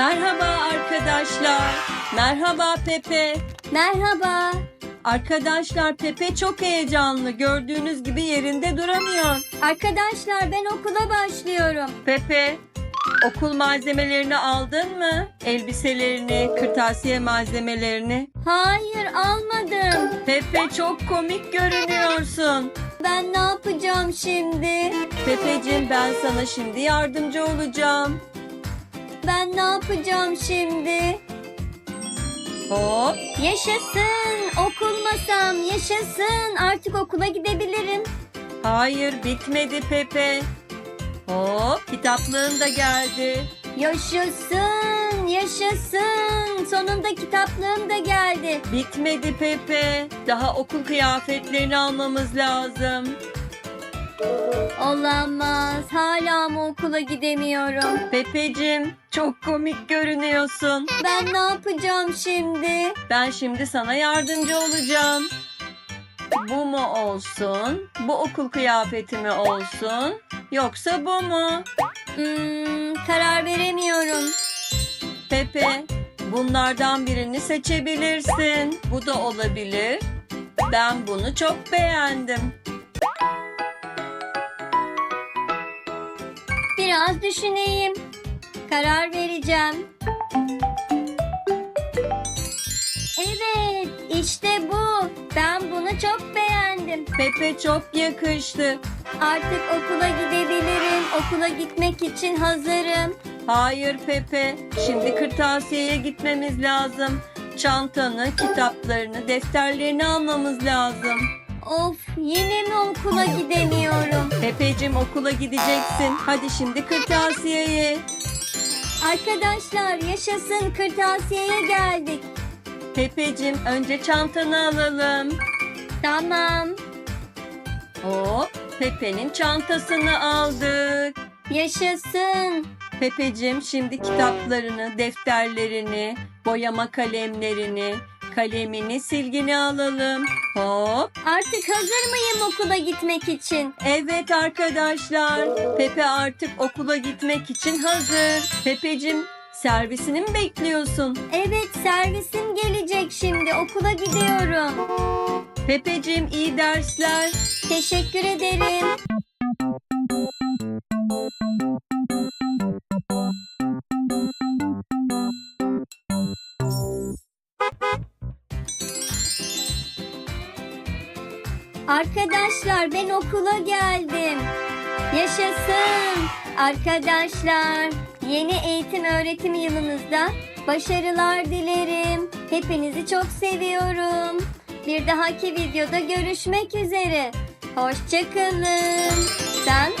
Merhaba arkadaşlar. Merhaba Pepe. Merhaba. Arkadaşlar Pepe çok heyecanlı. Gördüğünüz gibi yerinde duramıyor. Arkadaşlar ben okula başlıyorum. Pepe, okul malzemelerini aldın mı? Elbiselerini, kırtasiye malzemelerini. Hayır almadım. Pepe çok komik görünüyorsun. Ben ne yapacağım şimdi? Pepeciğim ben sana şimdi yardımcı olacağım. Ben ne yapacağım şimdi? Hop, Yaşasın. Okul masam yaşasın. Artık okula gidebilirim. hayır bitmedi Pepe. Hop, kitaplığın da geldi. Yaşasın. Yaşasın. Sonunda kitaplığım da geldi. Bitmedi Pepe. Daha okul kıyafetlerini almamız lazım. Olamaz. Hala mı okula gidemiyorum? Pepeciğim çok komik görünüyorsun. Ben ne yapacağım şimdi? Ben şimdi sana yardımcı olacağım. Bu mu olsun? Bu okul kıyafeti mi olsun? Yoksa bu mu? Hmm, karar veremiyorum. Pepe, bunlardan birini seçebilirsin. Bu da olabilir. Ben bunu çok beğendim. Biraz düşüneyim. Karar vereceğim. Evet, işte bu. Ben bunu çok beğendim. Pepe çok yakıştı. Artık okula gidebilirim. Okula gitmek için hazırım. Hayır Pepe, şimdi kırtasiyeye gitmemiz lazım. Çantanı, kitaplarını, defterlerini almamız lazım. Of, yine mi okula gidemiyorum? Pepeciğim okula gideceksin. Hadi şimdi kırtasiyeye. Arkadaşlar yaşasın kırtasiyeye geldik. Pepeciğim önce çantanı alalım. Tamam. Hop, Pepe'nin çantasını aldık. Yaşasın. Pepeciğim şimdi kitaplarını, defterlerini, boyama kalemlerini, kalemini, silgini alalım. Hop. Artık hazır mıyım okula gitmek için? Evet arkadaşlar. Pepe artık okula gitmek için hazır. Pepeciğim servisini mi bekliyorsun? Evet servisim gelecek şimdi okula gidiyorum. Pepeciğim iyi dersler. Teşekkür ederim. Arkadaşlar ben okula geldim. Yaşasın. Arkadaşlar yeni eğitim öğretim yılınızda başarılar dilerim. Hepinizi çok seviyorum. Bir dahaki videoda görüşmek üzere. Hoşçakalın. Ben